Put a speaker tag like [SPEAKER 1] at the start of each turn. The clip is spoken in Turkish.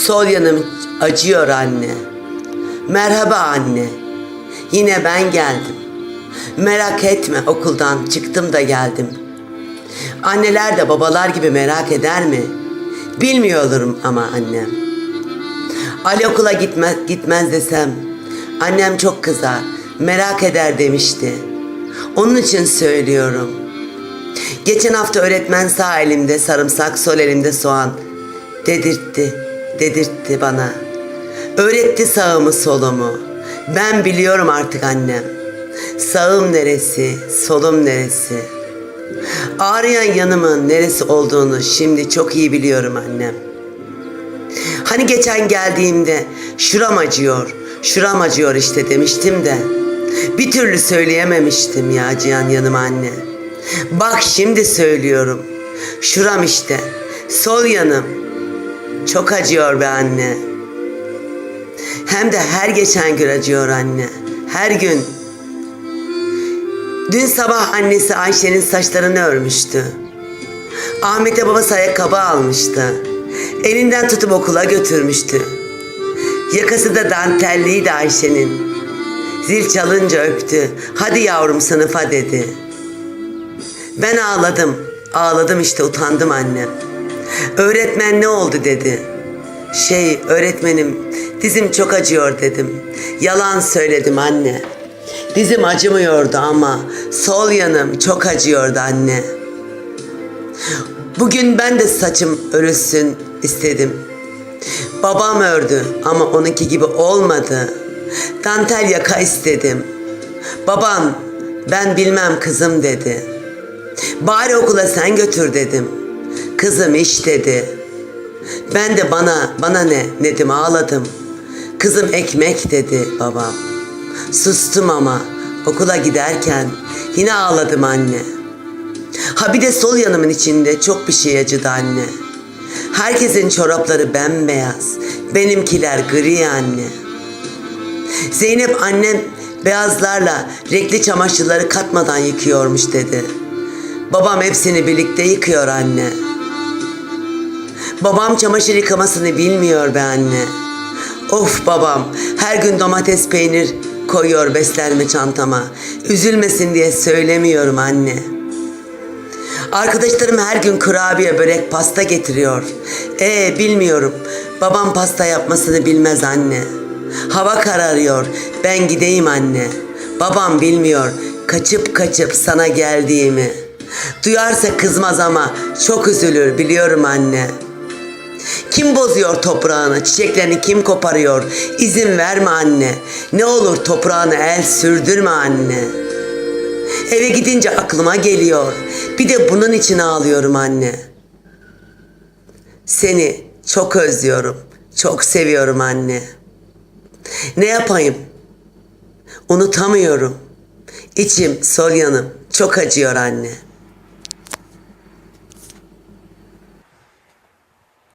[SPEAKER 1] Sol yanım acıyor anne. Merhaba anne. Yine ben geldim. Merak etme okuldan çıktım da geldim. Anneler de babalar gibi merak eder mi? Bilmiyorum ama annem. Ali okula gitmez, gitmez desem annem çok kızar, merak eder demişti. Onun için söylüyorum. Geçen hafta öğretmen sağ elimde sarımsak, sol elimde soğan dedirtti, dedirtti bana. Öğretti sağımı solumu. Ben biliyorum artık annem. Sağım neresi, solum neresi. Ağrıyan yanımın neresi olduğunu şimdi çok iyi biliyorum annem. Hani geçen geldiğimde şuram acıyor, şuram acıyor işte demiştim de. Bir türlü söyleyememiştim ya acıyan yanıma anne. Bak şimdi söylüyorum. Şuram işte, sol yanım. Çok acıyor be anne. Hem de her geçen gün acıyor anne. Her gün. Dün sabah annesi Ayşe'nin saçlarını örmüştü. Ahmet'e babası ayakkabı almıştı. Elinden tutup okula götürmüştü. Yakası da dantelliydi Ayşe'nin. Zil çalınca öptü. Hadi yavrum sınıfa dedi. Ben ağladım. Ağladım işte utandım annem. Öğretmen ne oldu dedi. Şey öğretmenim dizim çok acıyor dedim. Yalan söyledim anne. Dizim acımıyordu ama sol yanım çok acıyordu anne. Bugün ben de saçım örülsün istedim. Babam ördü ama onunki gibi olmadı. Dantel yaka istedim. Babam ben bilmem kızım dedi. Bari okula sen götür dedim. Kızım iş dedi. Ben de bana bana ne dedim ağladım. Kızım ekmek dedi babam. Sustum ama okula giderken yine ağladım anne. Ha bir de sol yanımın içinde çok bir şey acıdı anne. Herkesin çorapları bembeyaz. Benimkiler gri anne. Zeynep annem beyazlarla renkli çamaşırları katmadan yıkıyormuş dedi. Babam hepsini birlikte yıkıyor anne. Babam çamaşır yıkamasını bilmiyor be anne. Of babam her gün domates peynir koyuyor beslenme çantama. Üzülmesin diye söylemiyorum anne. Arkadaşlarım her gün kurabiye, börek, pasta getiriyor. Ee bilmiyorum. Babam pasta yapmasını bilmez anne. Hava kararıyor. Ben gideyim anne. Babam bilmiyor. Kaçıp kaçıp sana geldiğimi. Duyarsa kızmaz ama çok üzülür biliyorum anne. Kim bozuyor toprağını, çiçeklerini kim koparıyor? İzin verme anne. Ne olur toprağını el sürdürme anne. Eve gidince aklıma geliyor. Bir de bunun için ağlıyorum anne. Seni çok özlüyorum. Çok seviyorum anne. Ne yapayım? Unutamıyorum. İçim, sol yanım çok acıyor anne.